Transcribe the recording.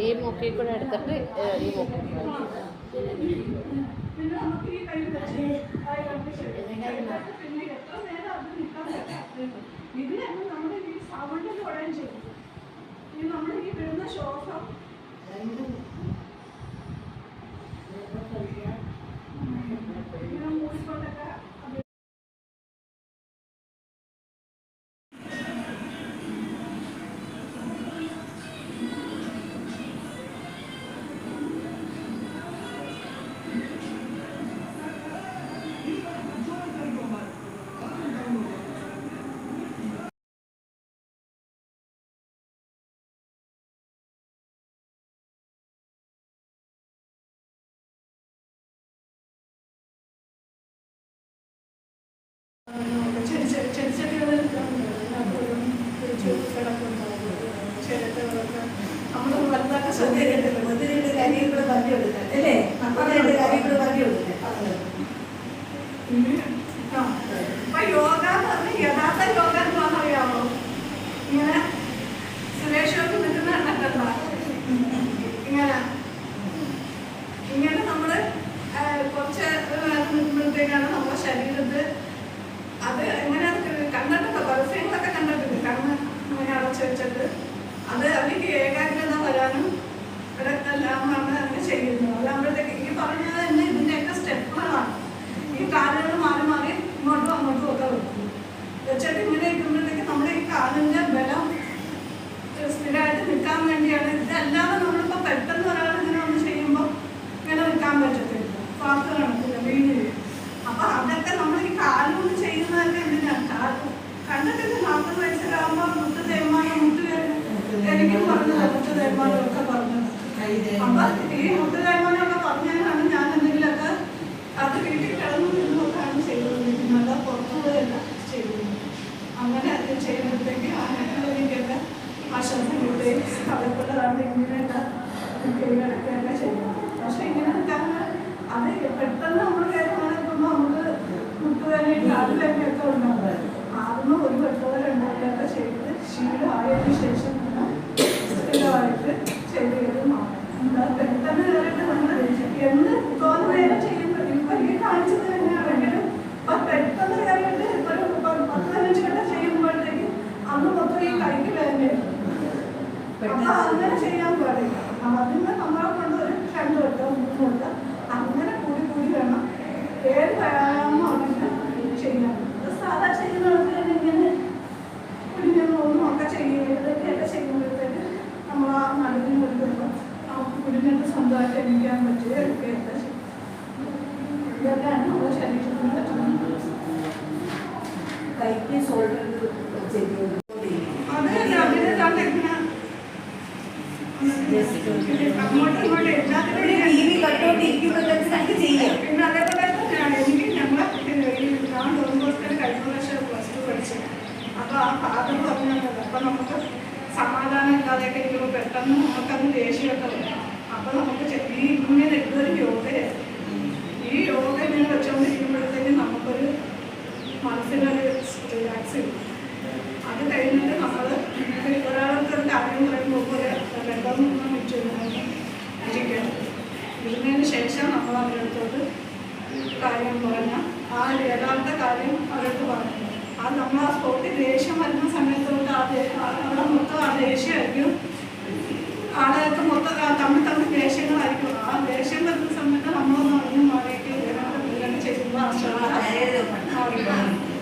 ഈ മുക്കിൽ കൂടെ എടുത്തിട്ട് ഈ മുക്കി. നമ്മുടെ ഈ സൗണ്ട് കുറയാൻ ചെയ്യും നമ്മുടെ ഈ വരുന്ന ശ്വാസം കാര്യങ്ങൾ പറഞ്ഞു കൊടുക്കാം അല്ലേ? ഒന്ന് രണ്ട് കാര്യങ്ങൾ പറഞ്ഞു കൊടുക്കാം ആ. അപ്പൊ യോഗ എന്ന് പറഞ്ഞാൽ യഥാർത്ഥ യോഗ എന്താണെന്ന് അറിയാമോ ഇങ്ങനെ സുരേഷ് ഗോപി നിൽക്കുന്ന കണ്ടിട്ടുണ്ടോ ഇങ്ങനെ ഇങ്ങനെ നമ്മൾ ആ, കുറച്ച് നേരം നിൽക്കുമ്പോഴത്തേക്കാണ് നമ്മുടെ ശരീരത്ത് അത് എങ്ങനെ കണ്ടിട്ടുണ്ടോ പരസ്യങ്ങളൊക്കെ കണ്ടിട്ടുണ്ട് കണ്ണ് അങ്ങനെ അടച്ചു വെച്ചിട്ട് അത് അവർക്ക് ഏകാഗ്രത വരാനും ഇടക്കെല്ലാമാണ് അങ്ങനെ ചെയ്യുന്നത് അതാകുമ്പോഴത്തേക്ക് ഈ പറഞ്ഞത് തന്നെ ഇതിന്റെയൊക്കെ സ്റ്റെപ്പുകളാണ് ഈ കാലുകൾ മാറി മാറി ഇങ്ങോട്ടും അങ്ങോട്ടും ഒക്കെ വെക്കും വെച്ചിട്ട് ഇങ്ങനെ ഇരിക്കുമ്പോഴത്തേക്ക് കാലിന്റെ ബലം സ്ഥിരമായിട്ട് നിൽക്കാൻ വേണ്ടിയാണ്. ഇതല്ലാതെ നമ്മളിപ്പോൾ പെട്ടെന്ന് ഒരാൾ ഇങ്ങനെ ഒന്ന് ചെയ്യുമ്പോൾ ഇങ്ങനെ നിൽക്കാൻ പറ്റത്തില്ല. പാത്ത് കാണത്തില്ല വീടില്ല. അപ്പൊ അതൊക്കെ നമ്മൾ ഈ കാലുകൊണ്ട് ചെയ്യുന്നതൊക്കെ എന്തിനാണ് കാലം കണ്ടിട്ടില്ല നാൽപ്പത് വയസ്സിലാകുമ്പോൾ മുട്ട് തേമാനം മുട്ട് എനിക്കും പറഞ്ഞത് മുട്ട് തേമാനം ഒക്കെ പറഞ്ഞത് അപ്പൊ ഈ മുട്ട് തേമാനം ഒക്കെ പറഞ്ഞാലാണ് ഞാൻ എന്തെങ്കിലുമൊക്കെ അത് വീട്ടിൽ കിടന്നു കൈകടക്കുകയൊക്കെ ചെയ്യുന്നത് പക്ഷെ ഇങ്ങനെ നിൽക്കാൻ അത് പെട്ടെന്ന് നമ്മൾ കയറുമ്പോൾ നമുക്ക് മുട്ടുവേദനയും കാലുവേദനയൊക്കെ ഉണ്ടാവും ആദ്യമേ ഒരു വെട്ടമോ രണ്ടോലൊക്കെ ചെയ്ത് ശീലമായതിനു ശേഷം സ്ഥിരമായിട്ട് ചെയ്ത് മാറും പെട്ടെന്ന് കയറിയിട്ട് നമ്മൾ എന്ത് തോന്നുന്നേരം ചെയ്യുമ്പോൾ ഇപ്പൊ ഈ കാണിച്ചത് തന്നെയാണെങ്കിലും അപ്പൊ പെട്ടെന്ന് കയറിയിട്ട് ഇപ്പൊ ഒരു പത്ത് പതിനഞ്ച് വട്ടം ചെയ്യുമ്പോഴത്തേക്ക് അന്ന് മൊത്തം ഈ കൈക്ക് വേദനയാണ് അപ്പൊ ചെയ്യാൻ പാടില്ല അപ്പൊ അതിന് നമ്മളെ കൊണ്ട് ഒരു രണ്ട് വട്ടം മൂന്ന് വട്ടം അങ്ങനെ കൂടി കൂടി വേണം ഏത് വ്യായാമമാണെങ്കിലും ചെയ്യാൻ ഇത് സാധാ ചെയ്യുന്നവർക്ക് തന്നെ ഇങ്ങനെ കുടിഞ്ഞൊന്നും ഒക്കെ ചെയ്യുക ഇതൊക്കെയൊക്കെ ചെയ്യുമ്പോഴത്തേക്ക് നമ്മൾ ആ നടുവിന് വരുമ്പോൾ നമുക്ക് കുടിഞ്ഞിട്ട് സ്വന്തമായിട്ട് എണീക്കാൻ പറ്റുക എടുക്കുകയൊക്കെ ചെയ്യും ഇതൊക്കെയാണ് നമ്മുടെ ശരീരത്തിന് പറ്റുന്നത് കൈക്ക് ഷോൾഡർ ചെയ്ത് അത് രാവിലെ തന്നെ ഇങ്ങനെ അങ്ങോട്ടും ഇങ്ങോട്ടും എല്ലാത്തിനും ടി വി കണ്ടോണ്ടിരിക്കുമ്പോൾ തന്നെ നമുക്ക് ചെയ്യാം പിന്നെ അതേപോലെ തന്നെയാണ് എനിക്ക് ഞങ്ങൾ ഈ ഞാൻ ഡോൺബോസ്കോയിൽ കഴിഞ്ഞ വർഷം പ്ലസ് ടു പഠിച്ചത് അപ്പോൾ ആ ഫാദർ പറഞ്ഞത് അപ്പോൾ നമുക്ക് സമാധാനം ഇല്ലാതെയൊക്കെ ഇരിക്കുമ്പോൾ പെട്ടെന്ന് നമുക്കന്ന് ദേഷ്യമൊക്കെ വരും. അപ്പോൾ നമുക്ക് ഈ ഇങ്ങനെ ഇതൊരു യോഗയാണ്. ഈ യോഗ ഇങ്ങനെ വെച്ചുകൊണ്ടിരിക്കുമ്പോഴത്തേക്കും നമുക്കൊരു മനസ്സിനൊരു റിലാക്സ് കിട്ടും അത് കഴിഞ്ഞിട്ട് നമ്മൾ ഒരാൾക്ക് ഒരു കാര്യം പറയുമ്പോൾ രണ്ടോ മൂന്നോ മിനിറ്റ് ഇരിക്കണം ഇരുന്നതിന് ശേഷം നമ്മൾ അവരടുത്തോട്ട് കാര്യം പറഞ്ഞാൽ ആ യഥാർത്ഥ കാര്യം അവരടുത്ത് പറഞ്ഞു. അത് നമ്മൾ ആ സ്പോട്ടിൽ ദേഷ്യം വരുന്ന സമയത്തോട്ട് ആ 哇，是吧？来，这个好看。